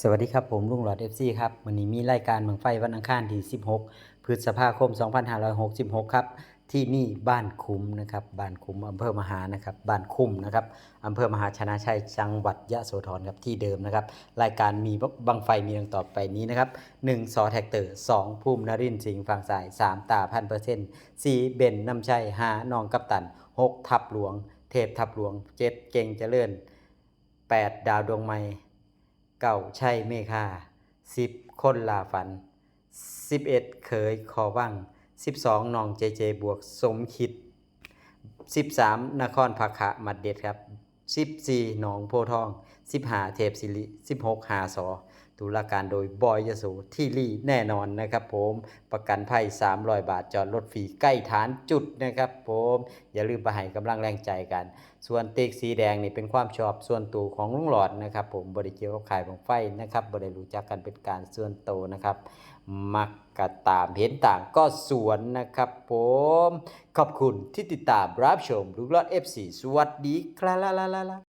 สวัสดีครับผมลุงหลอด FC ครับวันนี้มีรายการเมืองไฟวันอังคารที่ 16 พฤษภาคม 2566 ครับที่นี่บ้านคุ้มนะครับบ้านคุ้มอำเภอมหานะครับบ้านคุ้มนะครับอำเภอมหาชนะชัยจังหวัดยะโสธรครับที่เดิมนะครับ รายการมีบังไฟมีดังต่อไปนี้นะครับ1สอแท็กเตอร์ 2 ภูมินรินสิงห์ฝั่งสาย 3 ตาพันเปอร์เซ็นต์4เบนน้ำชัย5นองกัปตัน 6 ทับหลวง เทพทับหลวง 7 เก่งเจริญ 8 ดาวดวงไม้ เก่าใช่เมฆาสิบคนลาฝันสิบเอ็ดเคยคอว่างสิบสองนองเจเจบวกสมคิดสิบสามนครพักขะมัดเด็ดครับสิบสี่หนองโพทองสิบห้าเทพศิริสิบหกหาสอตุลาการโดยบอยยโสที่รีแน่นอนนะครับผม ประกันภัย 300 บาทจอดรถฟรีใกล้ฐานจุดนะครับผม อย่าลืมไปให้กำลังแรงใจกัน ส่วนเตกสีแดงนี่เป็นความชอบส่วนตัวของลุงหลอดนะครับผมบริเกี่ยวกับขายของไฟนะครับบริรู้จักกันเป็นการส่วนตัวนะครับมักกะตามเห็นต่างก็สวนนะครับผม ขอบคุณที่ติดตามรับชมลูกหลอด FC สวัสดีครับ